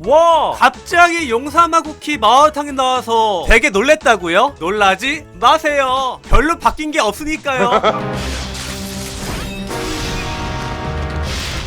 와! 갑자기 용사마 쿠키 마라탕이 나와서 되게 놀랬다고요? 놀라지 마세요. 별로 바뀐 게 없으니까요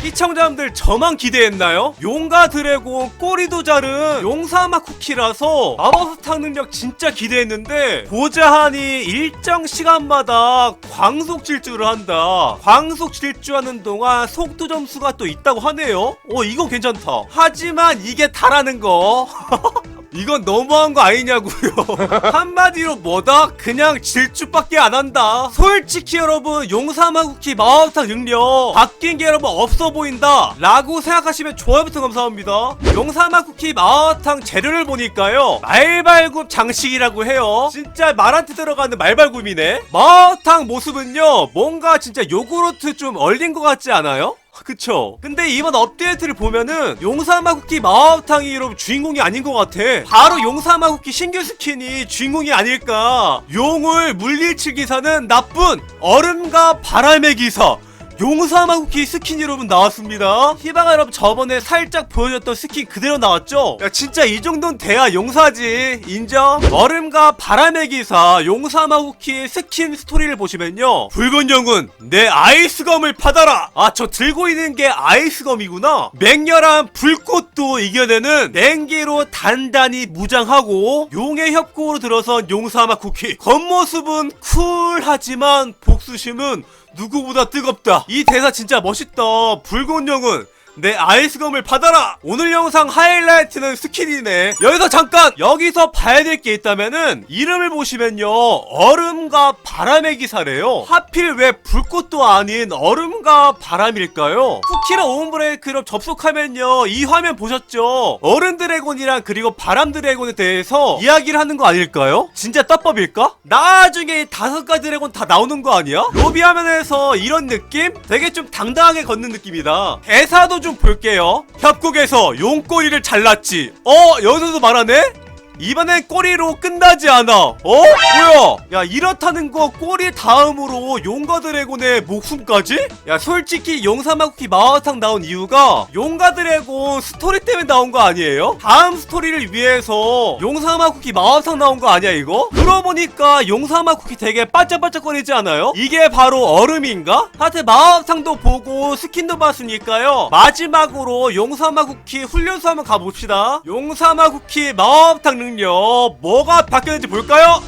시청자분들 저만 기대했나요? 용과 드래곤 꼬리도 자른 용사마 쿠키라서 마법사탕 능력 진짜 기대했는데 보자하니 일정 시간마다 광속 질주를 한다. 광속 질주하는 동안 속도 점수가 또 있다고 하네요. 어 이거 괜찮다. 하지만 이게 다라는 거 이건 너무한 거 아니냐고요. 한마디로 뭐다? 그냥 질주밖에 안 한다. 솔직히 여러분 용사마 쿠키 마법탕 능력 바뀐 게 여러분 없어 보인다. 라고 생각하시면 좋아요 버튼 감사합니다. 용사마 쿠키 마법탕 재료를 보니까요. 말발굽 장식이라고 해요. 진짜 말한테 들어가는 말발굽이네. 마법탕 모습은요. 뭔가 진짜 요구르트 좀 얼린 것 같지 않아요? 그쵸? 근데 이번 업데이트를 보면은 용사마 쿠키 마법탕이 여러분 주인공이 아닌 것 같아. 바로 용사마 쿠키 신규 스킨이 주인공이 아닐까. 용을 물리칠 기사는 나쁜 얼음과 바람의 기사 용사마 쿠키 스킨 여러분 나왔습니다. 희망아 여러분 저번에 살짝 보여줬던 스킨 그대로 나왔죠? 야 진짜 이 정도는 돼야 용사지. 인정? 얼음과 바람의 기사 용사마 쿠키 스킨 스토리를 보시면요. 붉은 영혼 내 아이스검을 받아라! 아 저 들고 있는 게 아이스검이구나. 맹렬한 불꽃도 이겨내는 냉기로 단단히 무장하고 용의 협곡으로 들어선 용사마 쿠키 겉모습은 쿨하지만 복수심은 누구보다 뜨겁다. 이 대사 진짜 멋있다. 붉은 영은 내 아이스검을 받아라! 오늘 영상 하이라이트는 스킨이네. 여기서 잠깐! 여기서 봐야 될 게 있다면은, 이름을 보시면요. 얼음과 바람의 기사래요. 하필 왜 불꽃도 아닌 얼음과 바람일까요? 쿠키랑 오븐브레이크로 접속하면요. 이 화면 보셨죠? 얼음 드래곤이랑 그리고 바람 드래곤에 대해서 이야기를 하는 거 아닐까요? 진짜 떡밥일까? 나중에 이 다섯 가지 드래곤 다 나오는 거 아니야? 로비 화면에서 이런 느낌? 되게 좀 당당하게 걷는 느낌이다. 대사도 좀 볼게요. 협곡에서 용꼬리를 잘랐지. 어? 여기서도 말하네? 이번엔 꼬리로 끝나지 않아. 어? 뭐야? 야 이렇다는 거 꼬리 다음으로 용과 드래곤의 목숨까지? 야 솔직히 용사마쿠키 마화탕 나온 이유가 용과 드래곤 스토리 때문에 나온 거 아니에요? 다음 스토리를 위해서 용사마쿠키 마화탕 나온 거 아니야 이거? 그러고 보니까 용사마쿠키 되게 반짝반짝거리지 않아요? 이게 바로 얼음인가? 하여튼 마화탕도 보고 스킨도 봤으니까요 마지막으로 용사마쿠키 훈련소 한번 가봅시다 용사마쿠키 마법탕 능력 뭐가 바뀌었는지 볼까요?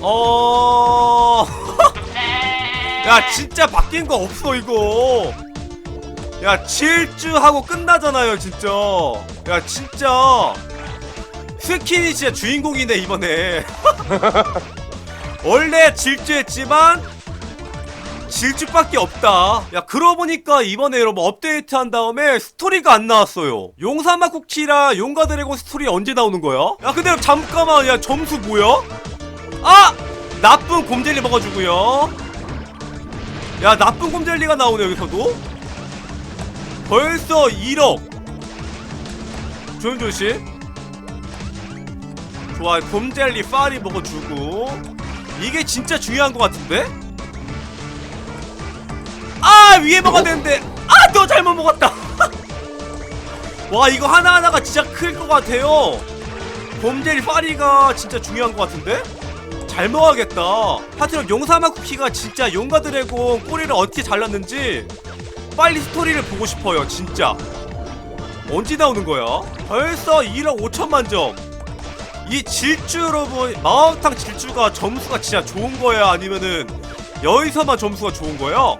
어... 야 진짜 바뀐 거 없어 이거. 야 질주하고 끝나잖아요 진짜. 야 진짜. 스킨이 진짜 주인공이네 이번에. 원래 질주했지만 질주밖에 없다. 야, 그러고 보니까 이번에 여러분 업데이트 한 다음에 스토리가 안 나왔어요. 용사마 쿠키랑 용가 드래곤 스토리 언제 나오는 거야? 야, 근데 잠깐만, 야, 점수 뭐야? 아! 나쁜 곰젤리 먹어주고요. 야, 나쁜 곰젤리가 나오네, 여기서도. 벌써 1억. 조용조심. 좋아, 곰젤리 파리 먹어주고. 이게 진짜 중요한 것 같은데? 아 위에 먹어야 되는데. 아너 잘못 먹었다. 와 이거 하나하나가 진짜 클 것 같아요. 봄젤리 파리가 진짜 중요한 것 같은데? 잘 먹어야겠다. 하여튼 용사마 쿠키가 진짜 용가 드래곤 꼬리를 어떻게 잘랐는지 빨리 스토리를 보고 싶어요 진짜. 언제 나오는 거야? 벌써 1억 5천만 점 이 질주 여러분 마법탕 질주가 점수가 진짜 좋은 거야? 아니면은 여기서만 점수가 좋은 거야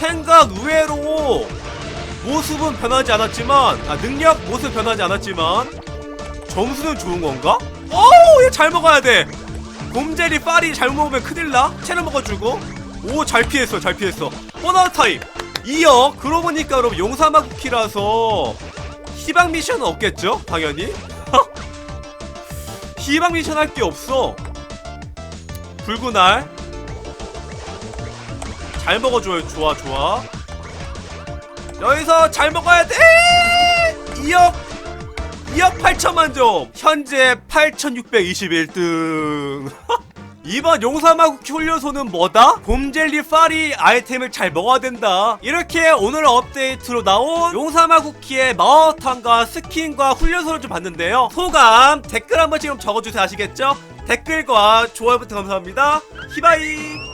생각 의외로 모습은 변하지 않았지만 아 능력 모습 변하지 않았지만 점수는 좋은 건가? 어우 얘 잘 먹어야 돼. 곰젤리 파리 잘못 먹으면 큰일나? 채를 먹어주고. 오 잘 피했어 잘 피했어. 보너스 타임 2억 그러고 보니까 여러분 용사마 쿠키라서 희망 미션은 없겠죠? 당연히? 희망 미션 할 게 없어. 알 잘 먹어줘요. 좋아 좋아. 여기서 잘 먹어야 돼! 2억 2억 8천만 점. 현재 8621등. 이번 용사마 쿠키 훈련소는 뭐다? 봄젤리 파리 아이템을 잘 먹어야 된다. 이렇게 오늘 업데이트로 나온 용사마 쿠키의 마어탕과 스킨과 훈련소를 좀 봤는데요. 소감 댓글 한번 지금 적어주세요. 아시겠죠? 댓글과 좋아요 버튼 감사합니다. 히바이